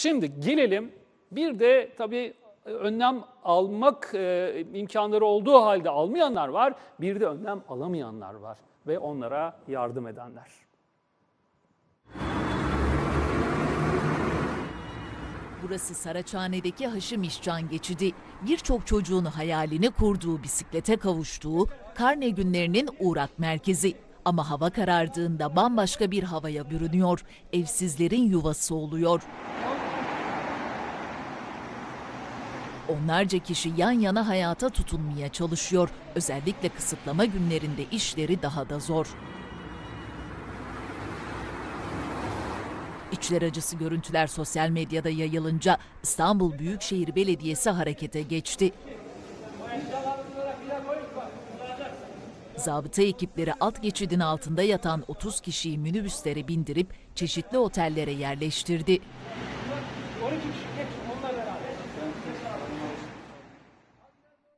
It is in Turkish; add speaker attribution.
Speaker 1: Şimdi gelelim bir de tabii önlem almak e, imkanları olduğu halde almayanlar var. Bir de önlem alamayanlar var ve onlara yardım edenler.
Speaker 2: Burası Saraçhane'deki Haşim İşcan geçidi. Birçok çocuğun hayalini kurduğu, bisiklete kavuştuğu, karne günlerinin uğrak merkezi. Ama hava karardığında bambaşka bir havaya bürünüyor, evsizlerin yuvası oluyor. Onlarca kişi yan yana hayata tutunmaya çalışıyor. Özellikle kısıtlama günlerinde işleri daha da zor. İçler acısı görüntüler sosyal medyada yayılınca İstanbul Büyükşehir Belediyesi harekete geçti. Zabıta ekipleri alt geçidin altında yatan 30 kişiyi minibüslere bindirip çeşitli otellere yerleştirdi.